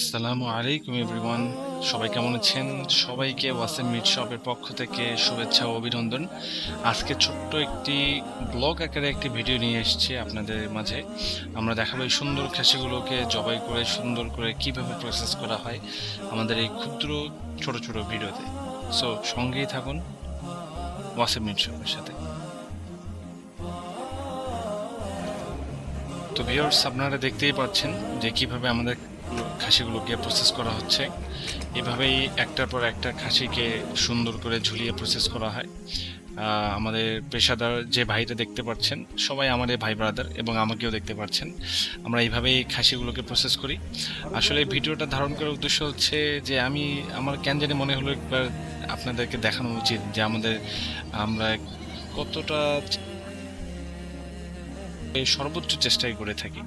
আসসালামু আলাইকুম, এভরিওয়ান। সবাই কেমন আছেন? সবাইকে ওয়াসেম মিট শপের পক্ষ থেকে শুভেচ্ছা ও অভিনন্দন। আজকে ছোট্ট একটি ব্লগ আকারে একটি ভিডিও নিয়ে এসেছি আপনাদের মাঝে। আমরা দেখাবো এই সুন্দর খাসিগুলোকে জবাই করে, সুন্দর করে কীভাবে প্রসেস করা হয় আমাদের এই ক্ষুদ্র, ছোট ছোট ভিডিওতে। সো সঙ্গেই থাকুন ওয়াসেম মিট শপের সাথে। তো ভিউয়ার্স আপনারা দেখতেই পাচ্ছেন যে কীভাবে আমাদের খাসিগুলোকে প্রসেস করা হচ্ছে। এভাবেই একটার পর একটা খাসিকে সুন্দর করে ঝুলিয়ে প্রসেস করা হয়। আমাদের পেশাদার যে ভাইটা দেখতে পাচ্ছেন, সবাই আমাদের ভাই ব্রাদার এবং আমাকেও দেখতে পাচ্ছেন। আমরা এইভাবেই খাসিগুলোকে প্রসেস করি। আসলে ভিডিওটা ধারণ করার উদ্দেশ্য হচ্ছে যে আমি, আমার কেন জানি মনে হলো একবার আপনাদেরকে দেখানো উচিত যে আমাদের, আমরা কতটা সর্বোচ্চ চেষ্টাই করে থাকি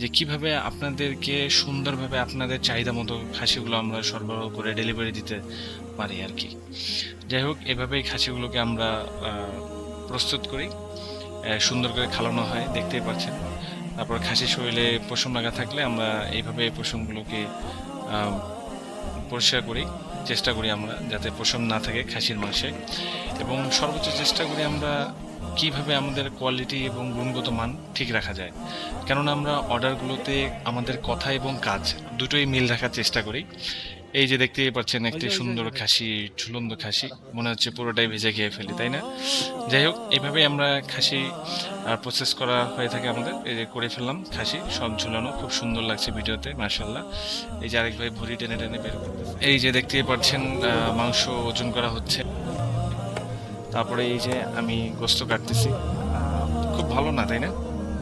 যে কীভাবে আপনাদেরকে সুন্দরভাবে আপনাদের চাহিদা মতো খাসিগুলো আমরা সরবরাহ করে ডেলিভারি দিতে পারি আর কি। যাই হোক, এভাবেই খাসিগুলোকে আমরা প্রস্তুত করি। সুন্দর করে খালানো হয়, দেখতেই পাচ্ছেন। তারপর খাসি শরীরে পশম লাগা থাকলে আমরা এইভাবে পশমগুলোকে পরিষ্কার করি, চেষ্টা করি আমরা যাতে পশম না থাকে খাসির মাংসে। এবং সর্বোচ্চ চেষ্টা করি আমরা কীভাবে আমাদের কোয়ালিটি এবং গুণগত মান ঠিক রাখা যায়। কেননা আমরা অর্ডারগুলোতে আমাদের কথা এবং কাজ দুটোই মিল রাখার চেষ্টা করি। এই যে দেখতেই পাচ্ছেন একটি সুন্দর খাসি ঝুলন্দ খাসি, মনে হচ্ছে পুরোটাই ভেজে খেয়ে ফেলি, তাই না? যাই হোক এইভাবেই আমরা খাসি প্রসেস করা হয়ে থাকে আমাদের। এই যে করে ফেললাম খাসি, সব ঝুলানো, খুব সুন্দর লাগছে ভিডিওতে মার্শাল্লাহ এই যে আরেক ভাই ভুড়ি টেনে টেনে বের এই যে দেখতেই পাচ্ছেন মাংস ওজন করা হচ্ছে। তারপরে এই যে আমি গোস্ত কাটতেছি খুব ভালো না, তাই না?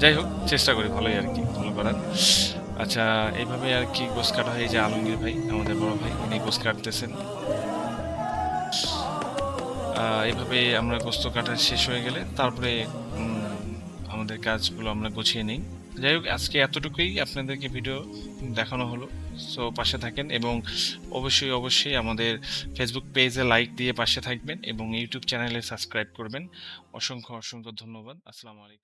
যাই হোক, চেষ্টা করি ভালোই আর কি, ভালো করার। আচ্ছা এইভাবে আর কি গোস কাটা হয় যে আলমগীর ভাই, আমাদের বড় ভাই, উনি গোস কাটতেছেন। এইভাবে আমরা গোস্ত কাটা শেষ হয়ে গেলে তারপরে আমাদের কাজগুলো আমরা গুছিয়ে নিই। যাই হোক, আজকে এতটুকুই আপনাদেরকে ভিডিও দেখানো হলো। সো পাশে থাকেন এবং অবশ্যই অবশ্যই আমাদের ফেসবুক পেজে লাইক দিয়ে পাশে থাকবেন এবং ইউটিউব চ্যানেলে সাবস্ক্রাইব করবেন। অসংখ্য অসংখ্য ধন্যবাদ। আসসালামু আলাইকুম।